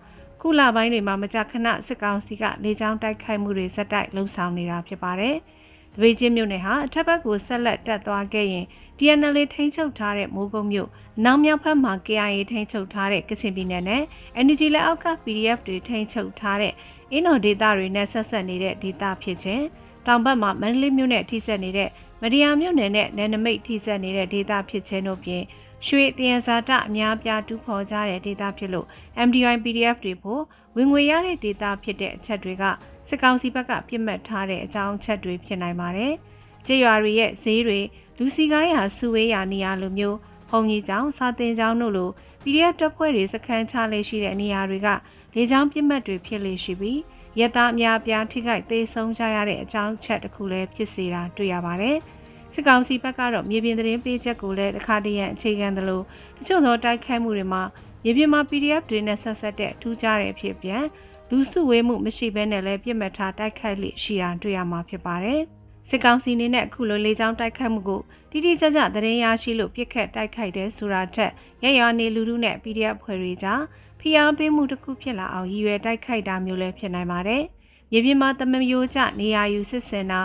ခုလပိုင်းတွေမှာမကြာခဏစစ်ကောင်စီကလေကြောင်းတိုက်ခိုက်မှုတွေဇက်တိုက်လှုံ့ဆော်နေတာဖြစ်ပါတယ်။တပိတ်ချင်းမြို့နယ်ဟာအထက်ဘက်ကိုဆက်လက်တက်သွားခဲ့ရင် TNL ထိန်းချုပ်ထားတဲ့မိုးကုတ်မြို့နောက်မြောက်ဘက်မှာ KIA ထိန်းချုပ်ထားတဲ့ကချင်ပြည်နယ်နဲ့ Energy လက်အောက်က PDF တွေထိန်းချုပ်ထားတဲ့အင်းတော်ဒေသတွေနဲ့ဆက်ဆက်နေတဲ့ဒေသဖြစ်ခြင်း တောင်ဘက်မှာမန္တလေးမြို့နဲ့ထိစပ်နေတဲ့မဒီယာမြို့နယ်နဲ့နယ်နမိတ်ထိစပ်နေတဲ့ဒေသဖြစ်ခြင်းတို့ပြင်ရွှေတယံဇာတအများပြားတူးဖော်ကြတဲ့ဒေသဖြစ်လို့ MDI PDF တွေဖို့ဝင်ငွေရတဲ့ဒေသဖြစ်တဲ့အချက်တွေကစစ်ကောင်စီဘက်ကပြစ်မှတ်ထားတဲ့အကြောင်းအချက်တွေဖြစ်နိုင်ပါတယ်။ကြေးရွာတွေရဲ့ဈေးတွေလူစီကားရာစုဝေးရာနေရာလိုမျိုးဟုံကြီးကျောင်းစာတင်ကျောင်းတို့လို PDF တပ်ဖွဲ့တွေစခန်းချလေရှိတဲ့နေရာတွေကလေကြောင်းပြစ်မှတ်တွေဖြစ်လေရှိပြီး ရတအများပြားထိခိုက်သေးဆုံးကြရတဲ့အကြောင်းချက်တစ်ခုလည်းဖြစ်စေတာတွေ့ရပါတယ်။စစ်ကောင်စီဘက်ကတော့မြေပြင်သတင်းပေးချက်ကိုလည်းတစ်ခါတည်းရန်အခြေခံသလိုတချို့သောတိုက်ခိုက်မှုတွေမှာမြေပြင်မှာ PDF တွေနဲ့ဆက်ဆက်တဲ့ထူးခြားတဲ့ဖြစ်ပြန်လူစုဝေးမှုမရှိဘဲနဲ့လည်းပြစ်မှတ်ထားတိုက်ခိုက်လိရှိတာတွေ့ရမှာဖြစ်ပါတယ်။စစ်ကောင်စီအနေနဲ့အခုလိုလေကြောင်းတိုက်ခိုက်မှုကိုတိတိကျကျသတင်းရရှိလို့ပြစ်ခတ်တိုက်ခိုက်တဲ့ဆိုတာထက်ရရနေလူလူနဲ့ PDF ဖွဲ့တွေကြား ဖိအားပေးမှုတစ်ခုဖြစ်လာအောင်ရည်ရွယ်တိုက်ခိုက်တာမျိုးလည်းဖြစ်နိုင်ပါတယ်။မြေပြင်မှာတမမျိုးကျနေရာယူစစ်စင်တာ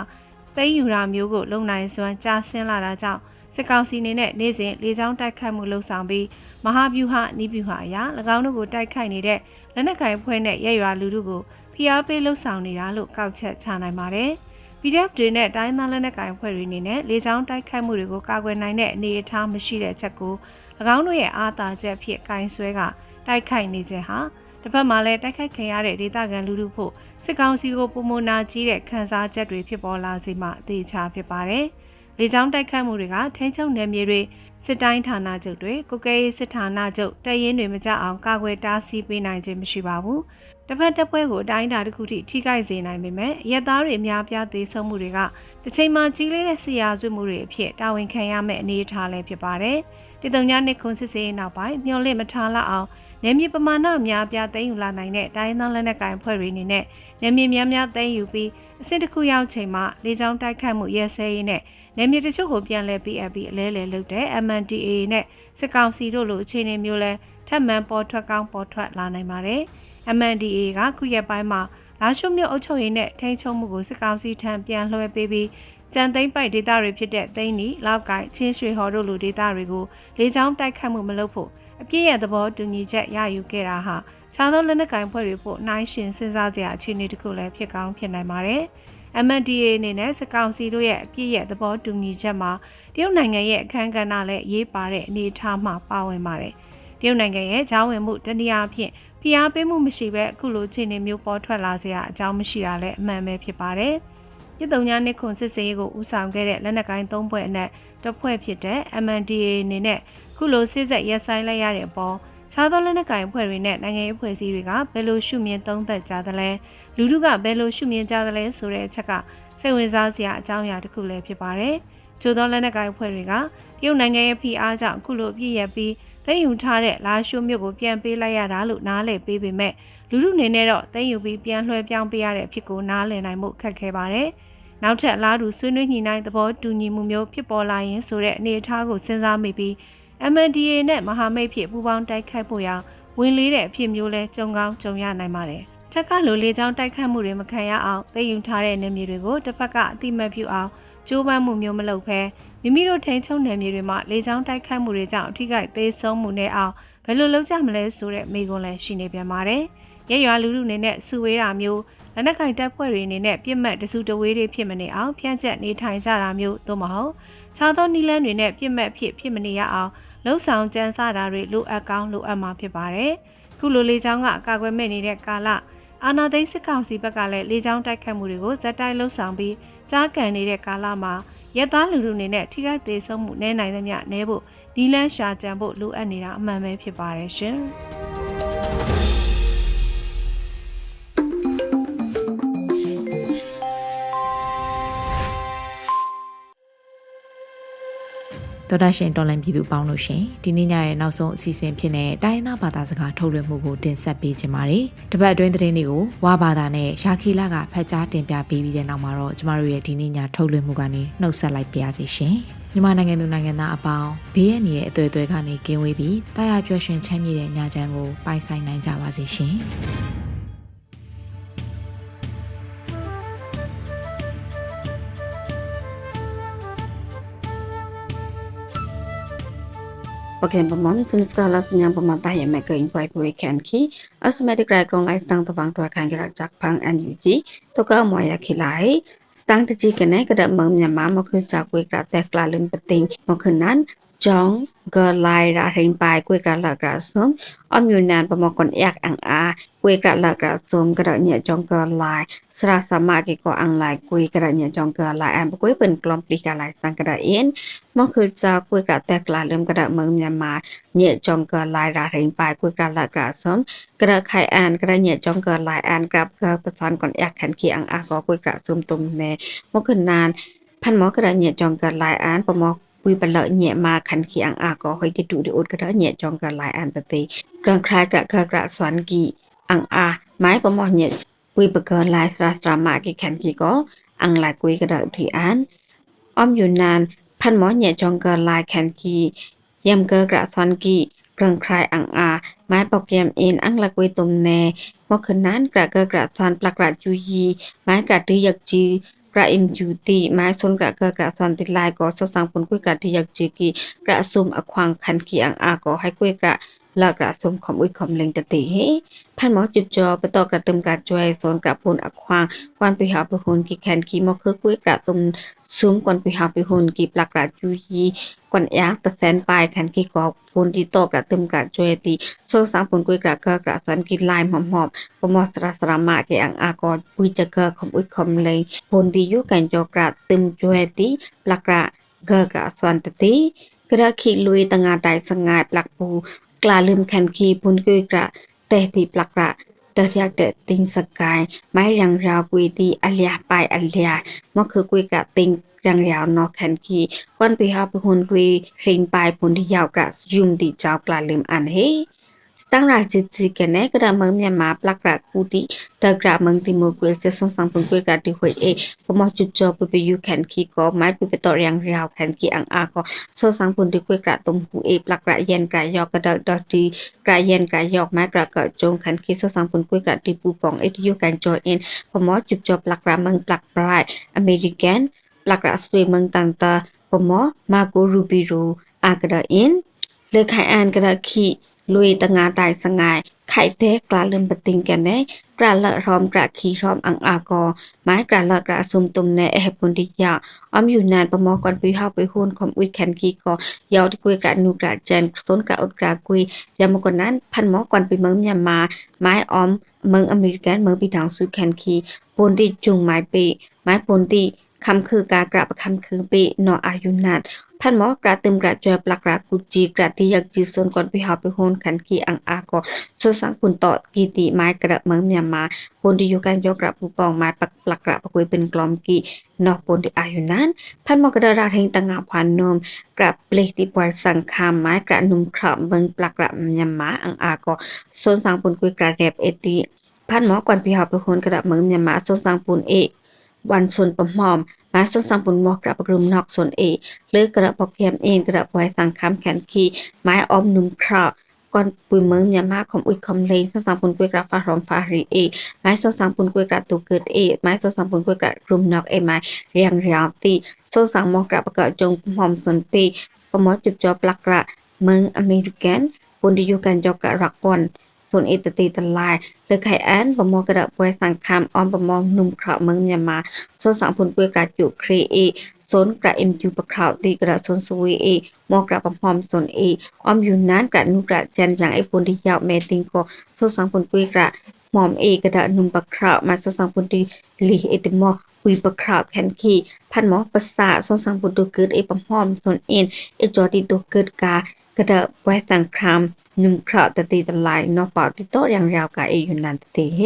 သိမ်းယူတာမျိုးကိုလုံနိုင်စွမ်းကြာဆင်းလာတာကြောင့်စစ်ကောင်စီအနေနဲ့နေ့စဉ်လေကြောင်းတိုက်ခိုက်မှုလှုံ့ဆော်ပြီးမဟာဗျူဟာနီးဗျူဟာအရာ၎င်းတို့ကိုတိုက်ခိုက်နေတဲ့လက်နက်ကိုင်ဖွဲ့နဲ့ရဲရွာလူထုကိုဖိအားပေးလှုံ့ဆော်နေတာလို့ကောက်ချက်ချနိုင်ပါတယ်။ PDF တွေနဲ့တိုင်းသားလက်နက်ကိုင်ဖွဲ့တွေအနေနဲ့လေကြောင်းတိုက်ခိုက်မှုတွေကိုကာကွယ်နိုင်တဲ့အနေအထားမရှိတဲ့အချက်ကို၎င်းတို့ရဲ့အားသာချက်ဖြစ်ကင်ဆွဲက တိုက်ခိုက်နေခြင်းဟာတစ်ဖက်မှာလည်းတိုက်ခိုက်ခံရတဲ့ဒေသခံလူထုဖို့စစ်ကောင်စီကိုပုံမနာကြီးတဲ့ခန်းစားချက်တွေဖြစ်ပေါ်လာစေမှအသေးချာဖြစ်ပါတယ်။လေကြောင်းတိုက်ခိုက်မှုတွေကထိန်းချုပ်နယ်မြေတွေစစ်တိုင်းဌာနချုပ်တွေကိုကဲရေးစစ်ဌာနချုပ်တရင်တွေမကြအောင်ကာကွယ်တားဆီးပေးနိုင်ခြင်းမရှိပါဘူး။တစ်ဖက်တစ်ပွဲကိုအတိုင်းအတာတစ်ခုထိထိခိုက်စေနိုင်ပေမဲ့ရက်သားတွေအများပြားသေးဆုံးမှုတွေကတစ်ချိန်မှကြီးလေးတဲ့ဆရာဆွေးမှုတွေအဖြစ်တာဝန်ခံရမယ့်အနေအထားလည်းဖြစ်ပါတယ်။တည်တုံညာနှစ်ခွန်စစ်စေးနောက်ပိုင်းမျော်လင့်မထားလောက်အောင် နေမြေပမာဏအများအပြားသိမ်းယူလာနိုင်တဲ့တိုင်းသားလက်နက်ကိုင်ဖွဲ့တွေအနေနဲ့နေမြေများများသိမ်းယူပြီးအဆင့်တစ်ခုရောက်ချိန်မှာလေကြောင်းတိုက်ခိုက်မှုရဲစဲရေးနဲ့နေမြေတချို့ကိုပြန်လည်ပြီးအပ်ပြီးအလဲလဲလုပ်တဲ့ MNDAA နဲ့စစ်ကောင်စီတို့လိုအခြေအနေမျိုးလဲထပ်မံပေါ်ထွက်ကောင်းပေါ်ထွက်လာနိုင်ပါတယ်။ MNDAA ကခုရက်ပိုင်းမှာလာရှုမြို့အုပ်ချုပ်ရေးနဲ့ထိန်းချုပ်မှုကိုစစ်ကောင်စီထံပြန်လွှဲပေးပြီးကြံသိမ်းပိုက်ဒေသတွေဖြစ်တဲ့သိန်းနီလောက်ကိုင်ချင်းရွှေဟော်တို့လိုဒေသတွေကိုလေကြောင်းတိုက်ခတ်မှုမလုပ်ဖို့ အပြည့်ရဲ့သဘောတူညီချက်ရယူခဲ့တာဟာခြားသောလက်နက်ကိုင်ဖွဲ့တွေဖို့နိုင်ရှင်စဉ်းစားစရာအခြေအနေတစ်ခုလည်းဖြစ်ကောင်းဖြစ်နိုင်ပါတယ်။ MNDA အနေနဲ့စကောင်စီတို့ရဲ့အပြည့်ရဲ့သဘောတူညီချက်မှာတရုတ်နိုင်ငံရဲ့အခမ်းကဏ္ဍလည်းရေးပါတဲ့အနေအထားမှာပါဝင်ပါတယ်။တရုတ်နိုင်ငံရဲ့ဂျားဝင်မှုတနည်းအားဖြင့်ဖိအားပေးမှုမရှိဘဲအခုလိုခြေအနေမျိုးပေါ်ထွက်လာစရာအကြောင်းမရှိတာလည်းအမှန်ပဲဖြစ်ပါတယ်။ ပြည်သူညာနှစ်ခွန်စစ်စေးကိုဦးဆောင်ခဲ့တဲ့လက်နက်ကိုင်းသုံးဖွဲ့အနက်တစ်ဖွဲ့ဖြစ်တဲ့ MNDA အနေနဲ့ခုလိုစစ်ဆက်ရက်ဆိုင်လိုက်ရတဲ့အပေါ်ခြားသောလက်နက်ကိုင်အဖွဲ့တွေနဲ့နိုင်ငံရေးအဖွဲ့အစည်းတွေကဘယ်လိုရှုမြင်သုံးသပ်ကြသလဲလူထုကဘယ်လိုရှုမြင်ကြသလဲဆိုတဲ့အချက်ကစိတ်ဝင်စားစရာအကြောင်းအရာတစ်ခုလည်းဖြစ်ပါတယ်။ချို့သောလက်နက်ကိုင်အဖွဲ့တွေကတရုတ်နိုင်ငံရဲ့ဖိအားကြောင့်အခုလိုပြည့်ရပြီးသိမ်းယူထားတဲ့လာရှိုးမြို့ကိုပြန်ပေးလိုက်ရတာလို့နားလည်ပေးပေမဲ့ လူထုအနေနဲ့တော့သိမ်းယူပြီးပြန်လွှဲပြောင်းပေးရတဲ့အဖြစ်ကိုနားလည်နိုင်မှုခက်ခဲပါတယ်။နောက်ထပ်အလားတူဆွေးနွေးညှိနှိုင်းသဘောတူညီမှုမျိုးဖြစ်ပေါ်လာရင်ဆိုတဲ့အနေအထားကိုစဉ်းစားမိပြီး MNDA နဲ့မဟာမိတ်ဖြစ်ပူးပေါင်းတိုက်ခိုက်ဖို့ရာဝင်လေးတဲ့အဖြစ်မျိုးလဲကြုံကောင်းကြုံရနိုင်ပါတယ်။ထက်ကလိုလေးချောင်းတိုက်ခိုက်မှုတွေမခံရအောင်သိယူထားတဲ့နေမြေတွေကိုတစ်ဖက်ကအတိမတ်ပြုအောင်ကြိုးပမ်းမှုမျိုးမလုပ်ဘဲမိမိတို့ထိန်းချုပ်နယ်မြေတွေမှာလေကြောင်းတိုက်ခိုက်မှုတွေကြောင့်အထိကိသေးဆုံးမှုနဲ့အောင်ဘယ်လိုလုပ်ကြမလဲဆိုတဲ့မိကွန်းလည်းရှိနေပြန်ပါတယ်။ ရဲရွာလူလူအနေနဲ့စုဝေးတာမျိုးလက်နက်ကင်တပ်ဖွဲ့တွေအနေနဲ့ပြစ်မှတ်တစုတဝေးတွေဖြစ်မနေအောင်ဖြန့်ကျက်နေထိုင်ကြတာမျိုးသို့မဟုတ်ခြားသောနီလန်းတွေနဲ့ပြစ်မှတ်ဖြစ်ဖြစ်မနေရအောင်လှုပ်ဆောင်ကြံစတာတွေလိုအပ်ကောင်းလိုအပ်မှာဖြစ်ပါတယ်။ခုလိုလေချောင်းကအကာအကွယ်မဲ့နေတဲ့ကာလအာနာသိန်းစစ်ကောင်စီဘက်ကလည်းလေချောင်းတိုက်ခတ်မှုတွေကိုဇက်တိုက်လှုပ်ဆောင်ပြီးကြားကန်နေတဲ့ကာလမှာရက်သားလူလူအနေနဲ့ထိခိုက်သေးဆုံးမှုနည်းနိုင်သမျှနည်းဖို့ဒီလန်းရှာကြံဖို့လိုအပ်နေတာအမှန်ပဲဖြစ်ပါတယ်ရှင်။ တော်တာရှင်တော်လန်ပြည်သူပေါင်းလို့ရှင်ဒီနေ့ညရဲ့နောက်ဆုံးအစီအစဉ်ဖြစ်တဲ့တိုင်းရင်းသားဘာသာစကားထုတ်လွှင့်မှုကိုတင်ဆက်ပေးခြင်းပါတယ်တပတ်အတွင်းသတင်းတွေကိုဝါဘာသာနဲ့ရှာခီလာကဖတ်ကြားတင်ပြပေးပြီးတဲ့နောက်မှာတော့ကျမတို့ရဲ့ဒီနေ့ညထုတ်လွှင့်မှုကနေနှုတ်ဆက်လိုက်ပါရစေရှင်မြန်မာနိုင်ငံသူနိုင်ငံသားအပေါင်းဘေးရန်ရဲ့အသွေးအသွေးကနေကင်းဝေးပြီးတာယာပျော်ရွှင်ချမ်းမြေ့တဲ့ညချမ်းကိုပိုင်ဆိုင်နိုင်ကြပါစေရှင် Bagian pemon jenis skala senyam pematah yang mereka invite we can ki asmetic right kong lai stang tabang tua kan kira jak pang and yuji to ka mo ya khilai stang ti ji kene kada mang nya ma mo khun jak we kra te kla lun pating mo khun nan chong gờ lai ra hình bài quê cả là cả sớm ông nhiều nàn bà mọc còn ẹc ăn à quê cả là cả sớm cả đợi nhẹ chong gờ lai sra sa ma cái có ăn lại quê cả đợi nhẹ chong gờ lai ăn quê bên glom đi cả lại sang cả đợi yên mong cứ cho quê cả tẹt là lươm cả đợi mừng nhà mà nhẹ chong gờ lai ra hình bài quê cả là cả sớm cả đợi khai ăn cả đợi nhẹ chong gờ lai ăn gặp gờ bà san còn ẹc khánh khi ăn à có quê cả sớm tùm nè mong cứ nàn พันหมอกระเนี่ยจองกันหลายอันประมอก ពួយបលញែមកខានគីអង្អាក៏ហុយទីទូរីអូតក៏រញែចងកឡៃអានតទេក្រងខ្លាយក្រក្រក្រស្វាន់គីអង្អាម៉ៃបំមោះញែពួយបកឡៃស្រះស្រមាគីខានគីក៏អង្ឡាគួយក៏រទីអានអំយូណានផាន់មោះញែចងកឡៃខានគីយ៉ាំកក្រស្វាន់គីក្រងខ្លាយអង្អាម៉ៃបកយ៉ាំអ៊ីនអង្ឡាគួយទុំណែមកខណានក្រក្រក្រស្វាន់ផ្លាក់ក្រជូយីម៉ៃក្រទីយកជី กระอินปลักกระจูยีไม้กระตือยู่ตีไม้ซนกระเกกระสอนติดลายก็สสังผลกุยกระที่ยักจีกีกระซุมอควางคันขีอังอาก็ให้กุยกระลากระซุมขอมอุยขอมเลงตติเฮพันหมอจุดจอไปตอกระตึมกระจวยโซนกระปูนอควางวันไปหาไปหุนกีแคนขีมอคือกุยกระตุม xuống còn bị học bị hồn kịp lạc là chú ý còn ác tật sen bài khán kỳ có phun đi to cả tâm cả chơi thì số sáng phun quay cả cơ cả xoắn kỳ lai mỏm họp và mò sra sra mạ cái ăn à có bùi chà cơ không ít không lấy phun đi chú cảnh cho cả tâm chơi thì lạc là cơ cả xoắn tật tí cơ đã khi lùi tăng ngà đại sang ngài lạc bù กลาลืมแคนคีพุนกุยกระเตทีปลักระ တရရက်တဲ့တင်းစကိုင်းမိုင်းရံရာကွေတီအလျာပိုင်အလျာမခကွေကတင်းရံရာနော်ခန်ကီကွန်ပိဟာပဟွန်ကွေရင်ပိုင်ပွန်ဒီယောက်ကယုံတီချောက်ကလာလင်အန်ဟေစ tăng ra chỉ chỉ cái này cái đám mừng nhà má plak ra cụ đi ta ra mừng thì mua quê sẽ song song phần quê ra đi hội e. Có mà chút cho bê bê yêu khen khi có máy bê bê tỏ rằng rào khen khi ăn à có song song phần đi quê ra tôm hủ e plak ra yên ra yo cái đó đó đi ra yên ra yo máy ra cỡ trông khen khi song song phần quê ra đi bù bóng e yêu khen cho in, có mà chút cho plak ra mừng plak bright American plak ra suy mừng tăng ta. Có mà mà có ruby à cái đó in lời khai an cái đó khi ลุยตะงาตายสงายไข่เตะกลาลืมปะติงกันเนกระละรอมกระขีรอมอังอากอไม้กระละกระซุมตุมเนเอฮปุนดิยาออมอยู่นานประมอก่อนไปเฮาไปฮูนคอมอุยแคนกีกอยาวที่กุยกระนูกระเจนสนกระอดกระกุยยามก่อนนั้นพันหมอก่อนไปเมืองยามา ไม้ออมเมืองอเมริกันเมืองปีทางสุดแคนคีปูนที่จุงไม้ปีไม้ปูนที่คำคือกากระประคำคือปีนออายุนาน พันหมอกระตึมกระจอยปลักกระกุจีกระที่ยักจีส่วนก่อนไปหาไปโฮนขันกีอังอาก็ส่วนสังคุณต่อกีติไม้กระเมืองเมียมาปนที่อยู่กันยกกระปูปองไม้ปักปลักกระปะกุยเป็นกลอมกีนอกปนที่อายุนั้นพันหมอกระราเฮงตังงาพันนมกระเปลกที่ปล่อยสังคามไม้กระนุ่มครอบเมืองปลักกระเมียมาอังอาก็ส่วนสังปุนกุยกระแรบเอติพันหมอก่อนไปหาไปโฮนกระเมืองเมียมาส่วนสังปุนเอ วันชนประหอมมาส่วนสังปุนหมอกระปกรุมนอกส่วนเอเลือกระบอกเพียมเองกระบวยสังคำแขนคีไม้ออมนุ่มคราก่อนปุยเมืองเมียมาของอุยคอมเลงสสังปุนกวยกระฟ้าหอมฟ้ารีเอไม้สนสังปุนกวยกระตูเกิดเอไม้สนสังปุนกวยกระรุมนอกเอไม้เรียงเราวตีสนสังหมอกระประกอบจงหอมสนปีประมอจุดจอปลักกระเมืองอเมริกันปุนที่อยู่กันจอกระรักปอน ส่วนเอตตีตลายเลือกไข่อันประมอกระบวยสังคำออมประมอนุ่มคราเมืองเมียมาสสังปุนกวยกระจุครีเอสนกระเอ็มยูประคราวตีกระสนสวีเอมอกระปพอมสนเอออมอยู่นั้นกระนุกระจันหลังไอปุนที่ยาวแมติงก็สสังปุนปุยกระหมอมเอกระนุมประคราวมาสสังปุนที่ลีเอติมอปุยประคราวแคนคีพันหมอภาษาสสังปุนตัวเกิดเอปพอมสนเอ็นเอจอดีตัวเกิดกา กระเดไว้สังครามนุมคราวตะตีตะลายนอกเป่าที่โตอย่างยาวกาเออยู่นันตะตีเฮ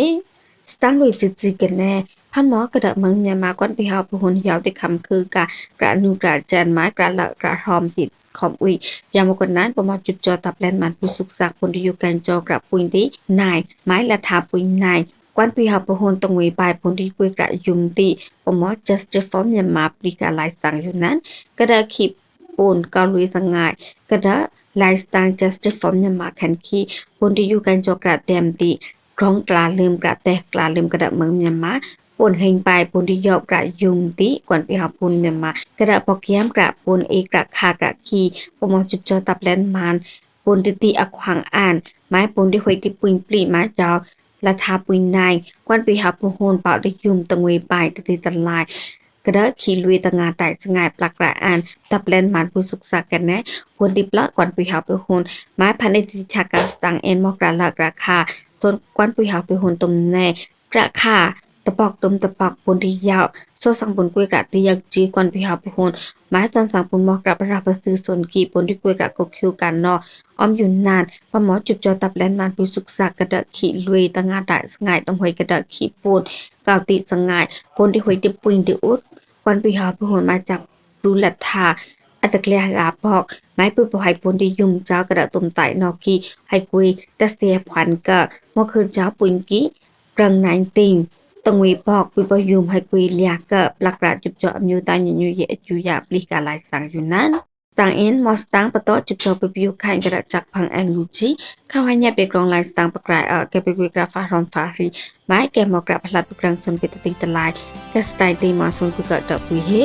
สตังด้วยจิจิกันแน่พันหมอกระดะเมืองเนี่ยมาก่อนไปหาผู้คนยาวที่คำคือกะกระนูกระจันไม้กระละกระหอมติดขอมอุยยามกว่านั้นประมาจุดจอตับแลนมันผู้สุกสักคนที่อยู่กันจอกระปุยดีนายไม้ละทาปุยนายกวนไปหาผู้คนตรงวีปลายพนที่กุยกระยุมตีประมาณ just form เนี่ยมาปริกาลายสังอยู่นั้นกระดะขี ปูนเกาหลุยสังงกระดะลายสไตาง just form เนี่ยมาคันคีคนที่อยู่กันจอกระเต็มตีร้องกลาลืมกระแตกกลาลืมกระดะเมืองเมียนมาปนเฮงไปลายปนที่ยอกกระยุมติกวนไปหาปุนเมียนมากระดะปอกแย้มกระปนเอกระคากระคีปมอจุดจอตับแลนมานปนติติอขวางอ่านไม้ปนที่หวยที่ปุยปลีไม้จาวละทาปุยนายกวนไปหาปุโฮนเป่าได้ยุมตะงวยไปติติตะลาย กระดะขีลุยตะงาแต่สงายปลักระอันตับแลนมันผู้สุกสักกันแนะควรดิปละกกวนปุยหาไปหุ่นไม้พันในติชากาสตังเอ็นมอกระลากราคาส่วนกวนปุยหาไปหุ่นตมแน่กระคา ตะปอกตมตะปอกปนที่ยาวโซสังปนกวยกระที่ยักจีกวนพิหาปุหนหมายจันสังปนมอกระประราบซื้อส่วนกีปนที่กวยกระกกคิวกันนอออมอยู่นานปะหมอจุบจอตับแลนมันปุสุกสักกระดะขี่ลุยตะงาดายสงายตำหวยกระดะขี่ปูนกาวติสงายปนที่หวยติปุยติอุดกวนพิหาปุหนมาจากรูลัทธาอาจจะเกลียราบอกไม้ปุยปอยปนที่ยุ่มเจ้ากระดะตุ่มไตนอกีให้กุยตะเสียขวัญกะมอคืนเจ้าปุยกีเรังนายติงตงวีบอกวิปยุมให้กุยเลียกะปลักระจุบจอมยูตาญญูเยจูยาปลิกาลายสังอยู่นั้นสังเอ็นมอสตัง tengwi pok pipo yum hai kui liak ke plak ra jup jo amnyu ta nyu ye ju ya pli ka lai sang yunan sang in mos tang pato jup jo pi piu khain gra chak phang ang lu chi khaw hai nya pe krong lai sang pak ra a ke pe kui gra fa ron fa ri mai ke mo gra phlat pu krang sun pe ti ti lai ke stai ti ma sun pu ka ta pu he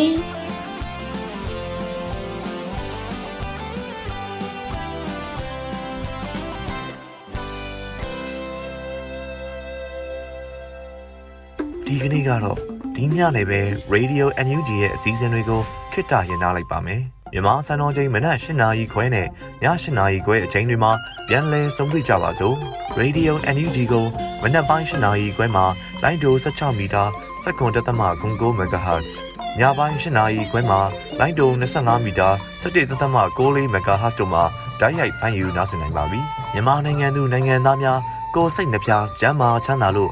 ဒီကနေ့ကတော့ဒီညနေပဲ Radio NUG ရဲ့အစည်းအဝေးတွေကိုခਿੱတရနာလိုက်ပါမယ်မြန်မာစံတော်ချိန်မနက်၈နာရီခွဲနဲ့ည၈နာရီခွဲအချိန်တွေမှာပြန်လည်ဆုံးဖြတ်ကြပါစို့ Radio NUG ကိုမနက်ပိုင်း၈နာရီခွဲမှာလိုင်းဒို16မီတာ7.3 MHz ညပိုင်း၈နာရီခွဲမှာလိုင်းဒို25မီတာ17.6 MHz တို့မှာဓာတ်ရိုက်ဖမ်းယူနားဆင်နိုင်ပါပြီမြန်မာနိုင်ငံသူနိုင်ငံသားများကိုယ်စိတ်နှပြချမ်းမာချမ်းသာလို့